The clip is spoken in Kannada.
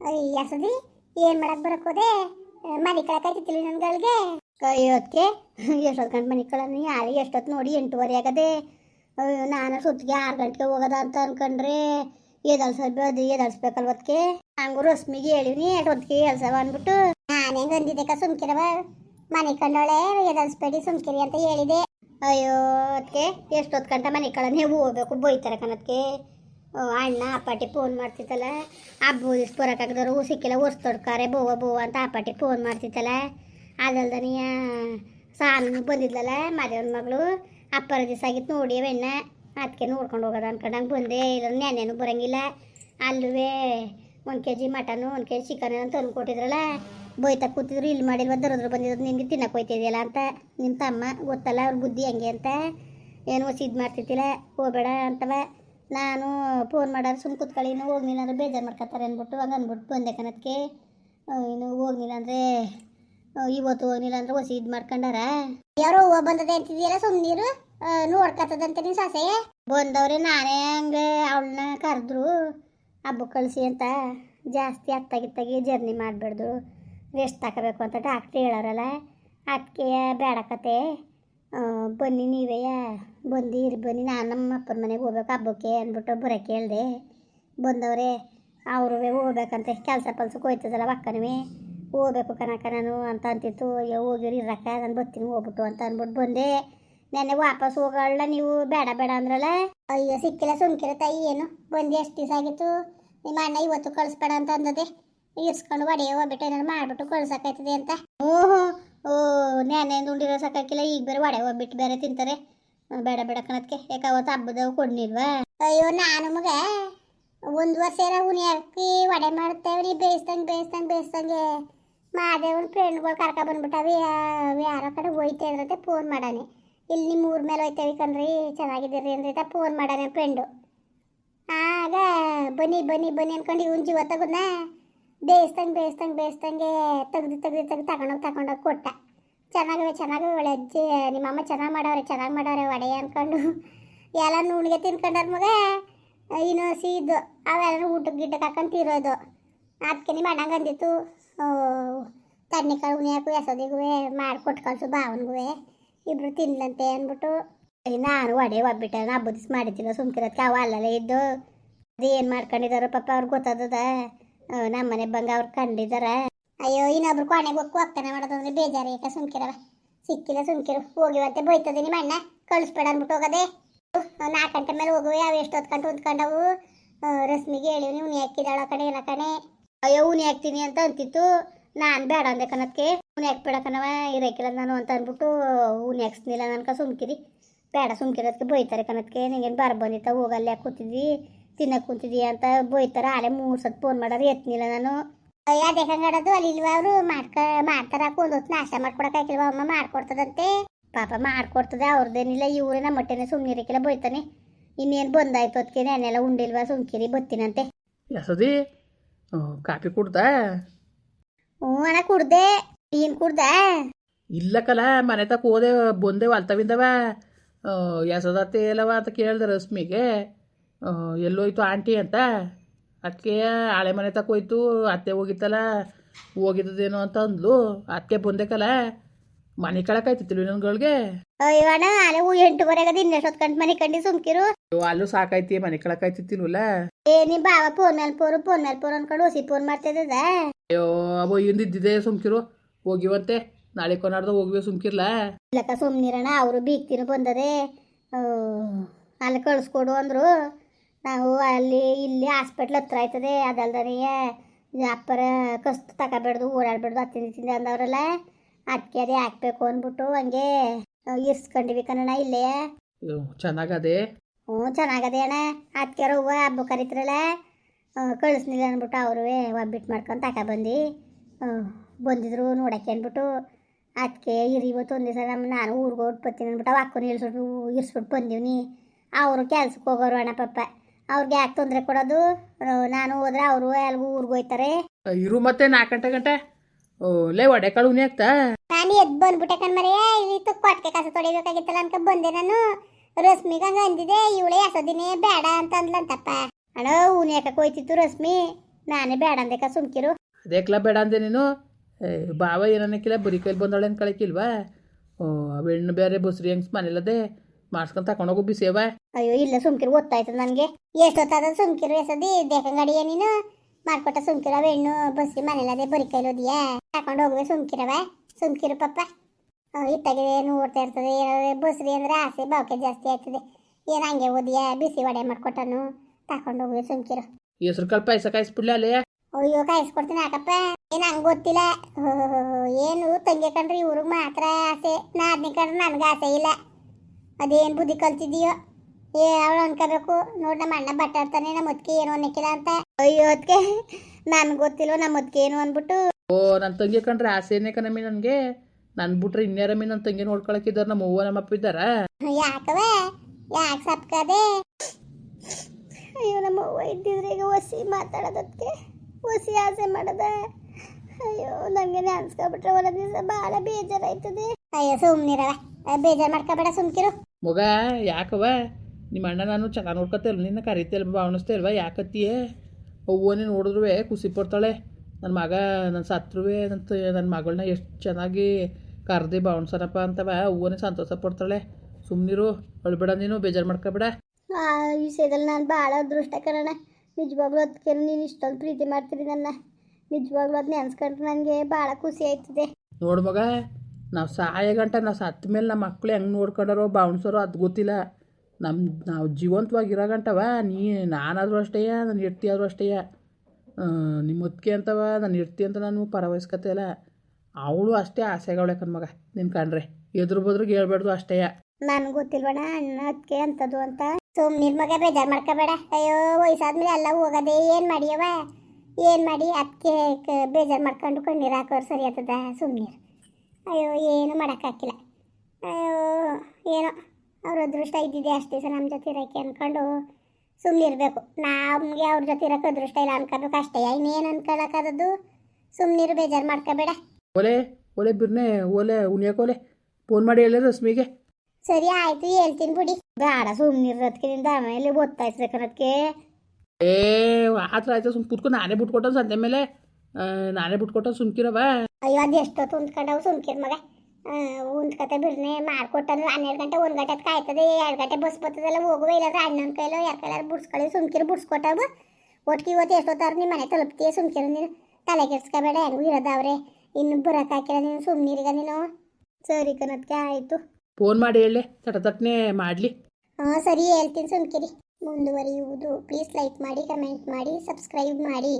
ಯಾಸದಿ ಏನ್ ಮಾಡಕ್ ಬರಕ್ ಹೋದೆ? ಮನೆ ಕಳಕಾಯ್ತಿಲ್ಲ ನನ್ಗಳಿಗೆ ಕೈಯೋತ್ಗೆ ಎಷ್ಟೊತ್ತು ಗಂಟೆ ಮನೆ ಕಳನಿ ಯಾರು ಎಷ್ಟೊತ್ತು ನೋಡಿ ಎಂಟೂವರೆ ಆಗದೆ? ಅಯ್ಯೋ ನಾನು ಸುತ್ತಿಗೆ ಆರು ಗಂಟೆಗೆ ಹೋಗದ ಅಂತ ಅನ್ಕೊಂಡ್ರೆ ಎದಲ್ಸಬ ಅದು ನಂಗು ಹಂಗು ರಶ್ಮಿಗೆ ಹೇಳಿವ್ನಿ ಹೊತ್ತಿಗೆ ಎಲ್ಸವ ಅಂದ್ಬಿಟ್ಟು. ನಾನೇ ಗಂದಿದ್ದಕ್ಕ ಸುಮ್ಕಿರವ? ಮನೆ ಕಂಡೋಳೆ ಎದಲ್ಸ್ಬೇಡಿ ಸುಮ್ಕಿರಿ ಅಂತ ಹೇಳಿದೆ. ಅಯ್ಯೋ ಅದಕ್ಕೆ ಎಷ್ಟೊತ್ತು ಗಂಟೆ ಮನೆ ಕಳನೇ ಹೋಗ್ಬೇಕು ಬೈತಾರೆ ಕಣದ್ಕೆ ಆ, ಅಣ್ಣ ಅಪ್ಪಾಟಿ ಫೋನ್ ಮಾಡ್ತಿತ್ತಲ್ಲ ಹಬ್ಬ ದಿವ್ಸ ಹೂ ಸಿಕ್ಕಿಲ್ಲ ಒರ್ಸ್ ತೊಡ್ಕಾರೆ ಬೋವ ಬೋವ ಅಂತ ಅಪ್ಪಾಟಿ ಫೋನ್ ಮಾಡ್ತಿತ್ತಲ್ಲ ಅದಲ್ದನಿಯ ಸಾನು ಬಂದಿದ್ಲಲ್ಲ, ಮಾದೇವನ ಮಗಳು? ಅಪ್ಪರ ದಿವಸ ಆಗಿತ್ತು ನೋಡಿ ಬೆಣ್ಣ ಅದಕ್ಕೆ ನೋಡ್ಕೊಂಡು ಹೋಗೋದ ಅನ್ಕೊಂಡಂಗೆ ಬಂದೆ. ಇಲ್ಲ ನಾನೇನು ಬರೋಂಗಿಲ್ಲ. ಅಲ್ಲೂ ಒಂದು ಕೆ ಜಿ ಮಟನು, ಒಂದು ಕೆ ಜಿ ಚಿಕನ್ ಅಂತ ತಂದು ಕೊಟ್ಟಿದ್ರಲ್ಲ? ಬೈತಾ ಕೂತಿದ್ರು, ಇಲ್ಲಿ ಮಾಡಿಲ್ವ? ದರದ್ರು ಬಂದಿರೋದು ನಿನಗೆ ತಿನ್ನಕ್ಕೆ ಹೋಯ್ತಿದೆಯಲ್ಲ ಅಂತ. ನಿಮ್ಮ ತಮ್ಮ ಗೊತ್ತಲ್ಲ ಅವ್ರ ಬುದ್ಧಿ ಹಂಗೆ ಅಂತ. ಏನು ಹೊಸ ಇದು ಮಾಡ್ತಿದ್ದಿಲ್ಲ. ಹೋಗ್ಬೇಡ ಅಂತವ. ನಾನು ಫೋನ್ ಮಾಡೋರು ಸುಮ್ಮ ಕೂತ್ಕೊಳ್ಳಿ, ಇನ್ನು ಹೋಗ್ಲಿಲ್ಲ ಅಂದ್ರೆ ಬೇಜಾರು ಮಾಡ್ಕೊತಾರೆ ಅಂದ್ಬಿಟ್ಟು ಹಂಗೆ ಅಂದ್ಬಿಟ್ಟು ಬಂದೆ ಕಣಕ್ಕೆ ಇನ್ನು ಹೋಗ್ಲಿಲ್ಲ ಅಂದರೆ ಇವತ್ತು ಹೋಗ್ಲಿಲ್ಲ ಅಂದ್ರೆ ಹೊಸ ಇದು ಮಾಡ್ಕೊಂಡಾರ. ಯಾರೋ ಹೂವು ಬಂದದೆ ಅಂತಿದ್ದೀಯಲ್ಲ ಸುಮ್ಮ ನೀರು ನೋಡ್ಕತ್ತದಂತ ನೀನು ಸಾಸೆ? ಬಂದವ್ರೆ ನಾನೇ ಹಂಗೆ ಅವಳನ್ನ ಕರೆದ್ರು. ಹಬ್ಬ ಕಳಿಸಿ ಅಂತ ಜಾಸ್ತಿ ಅತ್ತಾಗಿತ್ತಾಗಿ ಜರ್ನಿ ಮಾಡಬಾರ್ದು ರೆಸ್ಟ್ ತಗೋಬೇಕು ಅಂತ ಡಾಕ್ಟ್ರ್ ಹೇಳೋರಲ್ಲ. ಅದಕ್ಕೆ ಬೇಡಕತೆ ಬನ್ನಿ ನೀವೇ. ಬಂದಿರಿ ಬನ್ನಿ. ನಾನು ನಮ್ಮ ಅಪ್ಪನ ಮನೆಗೆ ಹೋಗ್ಬೇಕು. ಹಬ್ಬಕ್ಕೆ ಅಂದ್ಬಿಟ್ಟು ಬರೋಕ್ಕೆ ಹೇಳ್ದೆ ಬಂದವ್ರೆ ಅವರು ಹೋಗ್ಬೇಕಂತ. ಕೆಲಸ ಪಲ್ಸಕ್ಕೆ ಹೋಯ್ತದಲ್ಲ ಅಕ್ಕನವೇ? ಹೋಗ್ಬೇಕು ಕನಕ ನಾನು ಅಂತ ಅಂತಿತ್ತು. ಅಯ್ಯೋ ಹೋಗಿರಿ ಇರಕ್ಕ. ನಾನು ಬರ್ತೀನಿ, ಹೋಗ್ಬಿಟ್ಟು ಅಂತ ಅಂದ್ಬಿಟ್ಟು ಬಂದೆ. ನೆನ್ನೆ ವಾಪಸ್ ಹೋಗೋಲ್ಲ ನೀವು. ಬೇಡ ಬೇಡ ಅಂದ್ರಲ್ಲ? ಅಯ್ಯೋ, ಸಿಕ್ಕಿಲ್ಲ, ಸುಮ್ಕಿರ ತಾಯಿ, ಏನು? ಬಂದು, ಎಷ್ಟು ದಿವಸ ಆಗಿತ್ತು? ನಿಮ್ಮ ಅಣ್ಣ ಇವತ್ತು ಕಳಿಸ್ಬೇಡ ಅಂತ ಅಂದದೆ. ಇರ್ಸ್ಕೊಂಡು ಒಡೆಯೋ ಹೋಗ್ಬಿಟ್ಟು ಏನಾದ್ರು ಮಾಡಿಬಿಟ್ಟು ಕಳ್ಸಕ್ಕಾಯ್ತದೆ ಅಂತ. ಓಹೋ ಓ ನೆನೆ ಉಂಡಿರೋ ಸಾಕಾಕಿಲ್ಲ, ಈಗ ಬೇರೆ ಒಡೆ ಹೋಗ್ಬಿಟ್ಟು ಬೇರೆ ತಿಂತಾರೆ. ಬೇಡ ಬೇಡ ಕಣಕ್ಕೆ ಯಾಕೆ ಅವತ್ತು ಹಬ್ಬದವು ಕೊಡ್ನಿಲ್ವಾ ಅಯ್ಯೋ, ನಾನು ಮಗ, ಒಂದು ವರ್ಷ ಉನಿ ಹಾಕಿ ವಡೆ ಮಾಡ್ತೇವ್ರಿ ಬೇಯಿಸ್ದಂಗೆ ಬೇಯಿಸ್ದಂಗೆ ಬೇಯಿಸ್ದಂಗೆ. ಮಾದೇವನ ಫ್ರೆಂಡ್ಗಳು ಕರ್ಕ ಬಂದ್ಬಿಟ್ಟವೆ. ಯಾರೋ ಕಡೆ ಹೋಯ್ತೇ ಫೋನ್ ಮಾಡಾನೆ. ಇಲ್ಲಿ ನಿಮ್ಮ ಊರ ಮೇಲೆ ಹೋಯ್ತೇವೆ ಕಣ್ರಿ, ಚೆನ್ನಾಗಿದ್ದೀರಿ ಅಂದ್ರೆ ಫೋನ್ ಮಾಡಾನೆ ಫ್ರೆಂಡು ಆಗ ಬನ್ನಿ ಬನ್ನಿ ಬನ್ನಿ ಅನ್ಕೊಂಡು ಇವನ್ ಜೀವ ತಗೋದ್ನ ಬೇಯಿಸ್ದಂಗೆ ಬೇಯಿಸ್ದಂಗೆ ಬೇಯಿಸ್ದಂಗೆ ತೆಗ್ದು ತೆಗ್ದು ತೆಗ್ದು ತಗೊಂಡೋಗಿ ತಗೊಂಡೋಗಿ ಕೊಟ್ಟ. ಚೆನ್ನಾಗಿವೆ ಚೆನ್ನಾಗಿವೆ, ಒಳ್ಳೆ ಅಜ್ಜಿ ನಿಮ್ಮ ಅಮ್ಮ ಚೆನ್ನಾಗಿ ಮಾಡವ್ರೆ ಚೆನ್ನಾಗಿ ಮಾಡವ್ರೆ ವಡೆ ಅಂದ್ಕೊಂಡು ಎಲ್ಲ ನುಣ್ಗೆ ತಿನ್ಕೊಂಡವ್ರ ಮಗ, ಇನ್ನು ಸೀದು, ಅವೆಲ್ಲ ಊಟಕ್ಕೆ ಗಿಡ್ಡಕ್ಕೆ ಹಾಕೊಂಡು ತಿರೋದು. ಅದಕ್ಕೆ ನಿಮ್ಮ ಅಣ್ಣಂಗೆ ಅಂದಿತ್ತು ತಣ್ಣಿಕಾಳು ಉಣಿಯಾಕು ಎಸೋದಿಗೂ ಮಾಡಿಕೊಟ್ಟು ಕಳಿಸು ಭಾವನಿಗೂ ಇಬ್ಬರು ತಿನ್ಲಂತೆ ಅಂದ್ಬಿಟ್ಟು. ನಾನು ವಡೆ ಒಬ್ಬಿಟ್ಟ ಹಬ್ಬದ ಮಾಡಿದ್ದಿಲ್ಲ ಸುಮ್ಕಿರೋದಕ್ಕೆ ಅವ ಅಲ್ಲಲ್ಲೇ ಇದ್ದು. ಅದೇನು ಮಾಡ್ಕೊಂಡಿದಾರೋ ಪಾಪ, ಅವ್ರಿಗೆ ಗೊತ್ತದ ನಮ್ಮನೆ ಬಂಗ ಅವ್ರು ಕಂಡಿದಾರ. ಅಯ್ಯೋ, ಇನ್ನೊಬ್ರು ಕೊನೆಗೆ ಹೋಗಿ ಹೋಗ್ತಾನೆ ಮಾಡೋದಂದ್ರೆ ಬೇಜಾರು ಏಕ ಸುಮ್ಕಿರವ. ಸಿಕ್ಕಿಲ್ಲ ಸುಮ್ಕಿರು, ಹೋಗಿವಂತೆ ಬೈತದೆ ನಿಮ್ಮ ಅಣ್ಣ. ಕಳಿಸ್ಬೇಡ ಅಂದ್ಬಿಟ್ಟು ಹೋಗದೆ. ನಾಲ್ಕು ಗಂಟೆ ಮೇಲೆ ಹೋಗುವೆ ಅವು ಎಷ್ಟು ಹೊತ್ಕೊಂಡು ಹೊಂದ್ಕೊಂಡವು? ರಶ್ಮಿಗೆ ಹೇಳಿ, ನೀವು ಉನಿ ಹಾಕಿದಾಳ ಕಣೆ, ಇಲ್ಲ ಕಣೆ? ಅಯ್ಯೋ ಉನಿ ಹಾಕ್ತೀನಿ ಅಂತ ಅಂತಿತ್ತು. ನಾನು ಬೇಡ ಅಂದೆ ಕಣಕ್ಕೆ. ಉನಿ ಹಾಕ್ಬೇಡ ಕಣವ ಇರಕ್ಕಿಲ್ಲ ನಾನು ಅಂತ ಅಂದ್ಬಿಟ್ಟು ಉನಿ ಹಾಕ್ಸ್ನಿಲ್ಲ ನನ್ಕ ಸುಮ್ಕಿರಿ. ಬೇಡ ಸುಮ್ಕಿರೋದಕ್ಕೆ ಬೈತಾರೆ ಕಣಕ್ಕೆ, ನಿಂಗೇನು ಬಾರ್ ಬಂದಿತ್ತ ಹೋಗಲ್ಲ ಕೂತಿದ್ವಿ ತಿನ್ನಕ್ಕೆ ಕುಂತಿದೀಯ ಅಂತ ಬೈತಾರ ಅಲ್ಲೇ ಮೂರು ಸತ್ ಫೋನ್ ಮಾಡೋರು ಎತ್ತಿನಿಲ್ಲ ನಾನು. ಅದೇ ಹಂಗಾಡೋದು? ಅಲ್ಲಿ ಇಲ್ವಾ ಅವರು? ಮಾಡ್ಕ ಮಾಡ್ತಾರ ಒಂದು ನಾಶ ಮಾಡ್ಕೊಡಕ್ಕಾಗಿಲ್ವ ಅಮ್ಮ ಮಾಡ್ಕೊಡ್ತದಂತೆ. ಪಾಪ ಮಾಡ್ಕೊಡ್ತದೆ ಅವ್ರದ್ದೇನಿಲ್ಲ ಇವರೇ ನಮ್ಮ ಹೊಟ್ಟೆನೆ ಸುಮ್ಮನಿರಕ್ಕೆಲ್ಲ ಬೈತಾನೆ ಇನ್ನೇನು ಬಂದಾಯ್ತು ಅದಕ್ಕೆ ನಾನೆಲ್ಲ ಉಂಡಿಲ್ವಾ? ಸುಮ್ಕಿರಿ ಬತ್ತಿನಂತೆ. ಯಸದಿ ಕಾಫಿ ಕುಡ್ದ? ಹ್ಞೂ ಅಣ್ಣ ಕುಡ್ದೆ. ನೀನು ಕುಡ್ದ? ಇಲ್ಲ ಕಲ ಮನೆ ತಕ್ಕ ಹೋದೆ ಬಂದೆ ಅಲ್ತವಿಂದವ ಯಸದತ್ತೆ ಇಲ್ಲವ ಅಂತ ಕೇಳ್ದೆ ರಶ್ಮಿಗೆ. ಎಲ್ಲೋಯ್ತು ಆಂಟಿ ಅಂತ. ಅಕ್ಕೆ ಹಳೆ ಮನೆ ತಕ್ಕ ಹೋಯ್ತು ಅತ್ತೆ ಹೋಗಿತ್ತಲ್ಲ ಹೋಗಿದ್ದೇನೋ ಅಂತ ಅಂದ್ಲು. ಅತ್ತೆ ಬಂದೇಕಲ್ಲ ಕಲ ಮನೆ ಕಳಕಾಯ್ತಿತ್ತು ನನ್ಗಳಿಗೆ ಅಯ್ಯೋ ಅಣ್ಣ ಅಲ್ಲೇ ಹೂ ಎಂಟುವರೆಗದ ಇನ್ನೆಷ್ಟು ಕಂಡು ಮನೆ ಕಂಡು ಸುಮ್ಕಿರು. ಅಲ್ಲೂ ಸಾಕೈತಿ ಮನೆ ಕಳಕಾಯ್ತಿತ್ತಿಲ್ವಲ್ಲ? ಏ ನಿಮ್ಮ ಬಾವ ಫೋನ್ ಮೇಲೆ ಫೋರು ಫೋನ್ ಮೇಲೆ ಫೋನ್ ಅನ್ಕೊಂಡು ಹೊಸಿ ಫೋನ್ ಮಾಡ್ತಿದ್ದದ ಅಯ್ಯೋ ಅವ ಇಂದಿದ್ದಿದೆ ಸುಮ್ಕಿರು. ಹೋಗಿವಂತೆ ನಾಳೆ ಕೊನಾಡ್ದು ಹೋಗಿವೆ ಸುಮ್ಕಿರ್ಲ. ಇಲ್ಲಕ್ಕ ಸುಮ್ನಿರಣ ಅವರು ಬೀಗ್ತಿನ ಬಂದದೆ. ಅಲ್ಲಿ ಕಳಿಸ್ಕೊಡು ಅಂದರು. ನಾವು ಅಲ್ಲಿ ಇಲ್ಲಿ ಹಾಸ್ಪಿಟ್ಲ್ ಹತ್ರ ಆಯ್ತದೆ ಅದಲ್ದನೇ ಅಪ್ಪರ ಕಸ್ತು ತಗೋಬೇಡ್ದು ಓಡಾಡ್ಬೇಡ್ದು ಅತ್ತಿಂದ ತಿಂದ ಅಂದವ್ರಲ್ಲ ಅದಕ್ಕೆ ಅದೇ ಹಾಕ್ಬೇಕು ಅಂದ್ಬಿಟ್ಟು ಹಂಗೆ ಇರ್ಸ್ಕೊಂಡಿವಿ ಕಣ ಇಲ್ಲೇ. ಚೆನ್ನಾಗದೆ? ಹ್ಞೂ ಚೆನ್ನಾಗದೆ ಅಣ್ಣ. ಅದಕ್ಕೆ ಹೂವು ಹಬ್ಬ ಕರಿತ್ರಲ್ಲ ಕಳಿಸ್ನಿಲ್ಲ ಅಂದ್ಬಿಟ್ಟು ಅವರು ಒಬ್ಬಿಟ್ಟು ಮಾಡ್ಕೊಂಡು ತಗೊಬಂದು ಬಂದಿದ್ರು ನೋಡಕ್ಕೆ ಅಂದ್ಬಿಟ್ಟು ಅದಕ್ಕೆ ಇರಿ ಇವತ್ತು ಒಂದು ದಿವಸ ನಮ್ಮ ನಾನು ಊರಿಗೆ ಹೊಟ್ಟು ಬರ್ತೀನಿ ಅಂದ್ಬಿಟ್ಟು ಅಕ್ಕನ ಇಳಿಸ್ಬಿಟ್ಟು ಇರ್ಸ್ಬಿಟ್ಟು ಬಂದೀವಿ ಅವರು ಕೆಲ್ಸಕ್ಕೆ ಹೋಗೋರು ಅಣ್ಣ ಪಪ್ಪ ಅವ್ರಿಗೆ ಯಾಕೆ ತೊಂದರೆ ಕೊಡೋದು? ನಾನು ಹೋದ್ರೆ ಅವರು ಎಲ್ಗೂ ಊರಿಗೆ ಹೋಯ್ತಾರೆ. ಇರು ಮತ್ತೆ ನಾಲ್ಕು ಗಂಟೆ ಗಂಟೆ. ಓ ಲೇ ಒಡೆ ಕಾಳು ಉನಿ ಆಗ್ತಾ ನಾನು ಎದ್ದು ಬಂದ್ಬಿಟ್ಟೆ ಇಲ್ಲಿ ಕೊಟ್ಟಿಗೆ ಕಸ ತೊಳಿಬೇಕಾಗಿತ್ತಲ್ಲ ಅನ್ಕ ಬಂದೆ ನಾನು. ರಶ್ಮಿಗೆ ಹಂಗ ಅಂದಿದೆ ಇವಳೇ ಎಸದಿನೇ ಬೇಡ ಅಂತ ಅಂದ್ಲಂತಪ್ಪ. ಅಣ್ಣ ಊನ್ ಯಾಕಕ್ಕೆ ಹೋಯ್ತಿತ್ತು ರಶ್ಮಿ. ನಾನೇ ಬೇಡ ಅಂದೇಕ ಸುಮ್ಕಿರು. ಅದೇಕ್ಲ ಬೇಡ ಅಂದೆ ನೀನು. ಬಾವ ಏನನ್ನಕ್ಕಿಲ್ಲ ಬರಿ ಕೈಲಿ ಬಂದಾಳೆ ಅನ್ಕೊಳಕ್ಕಿಲ್ವಾ ಓ ಅವ್ ಹೆಣ್ಣು ಬೇರೆ ಬಸ್ರಿ ಹೆಂಗ್ಸ್ ಮನೇಲದೆ. ಮಾಡ್ಸ್ಕೊಂಡು ಬಿ ಬಿಸಿಯವ ಅಯ್ಯೋ ಇಲ್ಲ ಸುಮ್ಕಿರು ಗೊತ್ತಾಯ್ತು ನನಗೆ. ಎಷ್ಟೊತ್ತಾದ ಸುಮ್ಕಿರು ಎಸದಿ ದೇಕಂಗಡಿಯ ನೀನು? ಮಾಡ್ಕೊಟ್ಟ ಸುಮ್ಕಿರವ ಹೆಣ್ಣು ಬಸ್ರಿ ಮನೇಲದೆ ಬರಿ ಕೈಲೋದಿಯಾ ತಕೊಂಡು ಹೋಗುವೆ ಸುಮ್ಕಿರವ ಸುಮ್ಕಿರು ಪಪ್ಪ ಇತ್ತಾಗೆ ನೋಡ್ತಾ ಇರ್ತದೆ ಏನಾದ್ರೆ ಬಸ್ರಿ ಅಂದ್ರೆ ಆಸೆ ಬಾವ್ಕೆ ಜಾಸ್ತಿ ಆಯ್ತದೆ. ಏನು ಹಂಗೆ ಓದಿಯಾ? ಬಿಸಿ ವಡೆ ಮಾಡ್ಕೊಟ್ಟನು. ತಕೊಂಡು ಹೋಗುವೆ ಸುಮ್ಕಿರು. ಹೆಸ್ರು ಕಾಳು ಪಾಯಸ ಕಾಯಿಸ್ಬಿಡ್ಲ ಅಲ್ಲೇ. ಅಯ್ಯೋ ಕಾಯಿಸ್ಕೊಡ್ತೀನಿ ಯಾಕಪ್ಪ ಏನು ಹಂಗೆ ಗೊತ್ತಿಲ್ಲ. ಏನು ತಂಗಿ ಕಂಡ್ರಿ ಇವ್ರಿಗೆ ಮಾತ್ರ ಆಸೆ. ನಾದ್ನಿ ಕಂಡ್ರೆ ನನಗೆ ಆಸೆ ಇಲ್ಲ. ಅದೇನು ಬುದ್ಧಿ ಕಲ್ತಿದೀಯೋ? ಏ ಅವಳು ಅನ್ಕೋಬೇಕು. ನೋಡಿ ನಮ್ಮ ಅಣ್ಣ ಬಟ್ಟೆ ಆಡ್ತಾನೆ ನಮ್ಮ ಮುದ್ಕೆ ಏನು ಅನ್ನಕಿಲ್ಲ ಅಂತ. ಅಯ್ಯೋ ಅದಕ್ಕೆ ನನ್ಗೆ ಗೊತ್ತಿಲ್ವ ನಮ್ಮ ಮುದ್ಕೆ ಏನು ಅಂದ್ಬಿಟ್ಟು. ಓ ನನ್ನ ತಂಗಿ ಕಂಡ್ರೆ ಆಸೆನೇ ಕಣಮ್ಮಿ ನನಗೆ. ನನ್ನ ಬಿಟ್ರೆ ಇನ್ಯಾರಮ್ಮಿ ನನ್ನ ತಂಗಿ ನೋಡ್ಕೊಳಕಿದ್ದಾರೆ ನಮ್ಮ ಅವ್ವ ನಮ್ಮ ಅಪ್ಪ ಇದ್ದಾರಾ? ಯಾಕವೇ ಯಾಕೆ ಸಪ್ಕದೆ ಅಯ್ಯೋ ನಮ್ಮ ಅವ್ವ ಇದ್ದಿದ್ರೆ ಈಗ ಒಸಿ ಮಾತಾಡೋದಕ್ಕೆ ಒಸಿ ಆಸೆ ಮಾಡದ. ಅಯ್ಯೋ ನಂಗೆ ಅನ್ಸ್ಕೊಬಿಟ್ರೆ ಒಂದ್ ದಿವಸ ಭಾಳ ಬೇಜಾರಾಯ್ತದೆ. ಅಯ್ಯೋ ಸುಮ್ಮನಿರವ ಬೇಜಾರು ಮಾಡ್ಕೊಬೇಡ ಸುಮ್ಕಿರು. ಮಗ ಯಾಕವ ನಿಮ್ಮ ಅಣ್ಣ ನಾನು ಚೆನ್ನಾಗಿ ನೋಡ್ಕೊತೇಲ್ ನಿನ್ನ ಕರಿತೇಲ್ ಭಾವನಿಸ್ತೇ ಯಾಕತ್ತಿಯೇ ಯಾಕತ್ತೀಯೇ? ಅವ್ವನೇ ನೋಡಿದ್ರು ಖುಷಿ ಪಡ್ತಾಳೆ. ನನ್ನ ಮಗ ನನ್ನ ಸತ್ರುವೆ ನಂತ ನನ್ನ ಮಗಳನ್ನ ಎಷ್ಟು ಚೆನ್ನಾಗಿ ಕರ್ದು ಭಾವನ್ಸನಪ್ಪ ಅಂತವ ಅವ್ವನೇ ಸಂತೋಷ ಪಡ್ತಾಳೆ. ಸುಮ್ಮನಿರು ಅಳ್ಬೇಡ ನೀನು ಬೇಜಾರು ಮಾಡ್ಕೊಬೇಡ. ಆ ವಿಷಯದಲ್ಲಿ ನಾನು ಭಾಳ ಅದೃಷ್ಟ ಕಣ ನಿಜವಾಗ್ಲೂ ಅದಕ್ಕೆ ನೀನು ಇಷ್ಟೊಂದು ಪ್ರೀತಿ ಮಾಡ್ತೀರಿ ನನ್ನ. ನಿಜವಾಗ್ಲೂ ಅದು ನೆನ್ಸ್ಕೊಂಡ್ರೆ ನನಗೆ ಭಾಳ ಖುಷಿ ಆಯ್ತದೆ. ನೋಡು ಮಗ ನಾವು ಸಾಯ ಗಂಟ ನಾವು ಸತ್ತ ಮೇಲೆ ನಮ್ಮ ಮಕ್ಕಳು ಹೆಂಗೆ ನೋಡ್ಕೊಂಡಾರೋ ಬಾವಣಿಸೋರೋ ಅದು ಗೊತ್ತಿಲ್ಲ. ನಮ್ಮ ನಾವು ಜೀವಂತವಾಗಿರೋ ಗಂಟವ, ನೀ ನಾನಾದರೂ ಅಷ್ಟೇ ನನ್ನ ಇರ್ತಿ ಆದರೂ ಅಷ್ಟೇ. ನಿಮ್ಮ ಮುತ್ತಿಗೆ ಅಂತವ ನನ್ನ ಇರ್ತಿ ಅಂತ ನಾನು ಪರವಹಿಸ್ಕತೆ ಇಲ್ಲ. ಅವಳು ಅಷ್ಟೇ ಆಸೆಗಳೇ ಮಗ, ನಿನ್ ಕಂಡ್ರೆ ಎದುರು ಬದ್ರಿಗೆ ಹೇಳ್ಬಾರ್ದು ಅಷ್ಟೇ. ನನ್ಗೆ ಗೊತ್ತಿಲ್ವಣ ಅದಕ್ಕೆ ಅಂತದು ಅಂತ. ಸುಮ್ಮನೆ ಮಗ ಬೇಜಾರು ಮಾಡ್ಕೋಬೇಡ. ಅಯ್ಯೋ, ವಯಸ್ಸಾದ್ಮೇಲೆ ಎಲ್ಲ ಹೋಗೋದೆ, ಏನು ಮಾಡಿಯವ ಏನು ಮಾಡಿ ಅದಕ್ಕೆ ಬೇಜಾರು ಮಾಡ್ಕೊಂಡು ಕಣ್ಣೀರು ಹಾಕೋರು ಸರಿ ಆಗ್ತದ? ಸುಮ್ಮನೆ ಅಯ್ಯೋ ಏನು ಮಾಡೋಕ್ಕಾಗಿಲ್ಲ ಅಯ್ಯೋ ಏನೋ ಅವ್ರ ಅದೃಷ್ಟ ಇದ್ದಿದೆ ಅಷ್ಟೇ ಸಲ ನಮ್ಮ ಜೊತೆ ಇರೋಕ್ಕೆ ಅಂದ್ಕೊಂಡು ಸುಮ್ಮನಿರಬೇಕು ನಮಗೆ ಅವ್ರ ಜೊತೆ ಇರೋಕ್ಕೆ ಅದೃಷ್ಟ ಇಲ್ಲ ಅನ್ಕೋಬೇಕು ಅಷ್ಟೇ. ಇನ್ನೇನು ಅನ್ಕೊಳಕ್ಕಾದದ್ದು? ಸುಮ್ಮನಿರು ಬೇಜಾರು ಮಾಡ್ಕೋಬೇಡ. ಒಲೆ ಒಲೆ ಬಿರ್ನೆ ಒಲೆ ಉಣಿಯೋಕೋಲೆ ಫೋನ್ ಮಾಡಿ ಹೇಳಿ ರಶ್ಮಿಗೆ. ಸರಿ ಆಯ್ತು ಹೇಳ್ತೀನಿ ಬಿಡಿ. ಬೇಡ ಸುಮ್ಮನಿರೋದಕ್ಕೆ ನಿಂದ ಆಮೇಲೆ ಗೊತ್ತಾಯ್ತದಕ್ಕೆ ಏ ಆತ್ರ ಆಯ್ತು ಸುಮ್ ಕುತ್ಕೊಂಡು ನಾನೇ ಬಿಟ್ಕೊಟ್ಟು ಸಂತೆ ಮೇಲೆ. ನಾನೇ ಬಿಟ್ಕೊಟ್ಟ ಸುಮ್ಕಿರವ. ಅಯ್ಯೋ ಅದು ಎಷ್ಟೊತ್ತು ಉಂದ್ಕೊಂಡವು ಸುಮ್ಕಿರ್ ಮಗ. ಉಂದ್ಕತೆ ಬಿಡ್ನೆ ಮಾಡ್ಕೊಟ್ಟಂದ್ರೆ ಹನ್ನೆರಡು ಗಂಟೆ ಒಂದು ಗಂಟೆ ಕಾಯ್ತದೆ ಎರಡು ಗಂಟೆ ಬಸ್ ಬರ್ತದಲ್ಲ ಹೋಗುವ ಇಲ್ಲ ಅಣ್ಣನ ಕೈಲೋ ಯಾರ ಕೈಲಾರ ಬುಡ್ಸ್ಕೊಳ್ಳಿ ಸುಮ್ಕಿರು ಬುಡ್ಸ್ಕೊಟ್ಟವು. ಒಟ್ಟಿಗೆ ಇವತ್ತು ಎಷ್ಟೊತ್ತಾರು ನಿಮ್ಮ ಮನೆ ತಲುಪ್ತೀಯ ಸುಮ್ಕಿರು ನೀನು. ತಲೆ ಕೆಡ್ಸ್ಕೊಬೇಡ ಹೆಂಗೂ ಇರೋದವ್ರೆ. ಇನ್ನು ಬರಕ್ಕೆ ಹಾಕಿರ ನೀನು ಸುಮ್ಮನಿರಿಗ ನೀನು. ಸರಿ ಕಣಕ್ಕೆ ಆಯಿತು. ಫೋನ್ ಮಾಡಿ ಹೇಳಿ ತಟ ತಟ್ಟನೆ ಮಾಡಲಿ. ಹಾಂ ಸರಿ ಹೇಳ್ತೀನಿ ಸುಮ್ಕಿರಿ. ಮುಂದುವರಿಯುವುದು. ಪ್ಲೀಸ್ ಲೈಕ್ ಮಾಡಿ ಕಮೆಂಟ್ ಮಾಡಿ ಸಬ್ಸ್ಕ್ರೈಬ್ ಮಾಡಿ.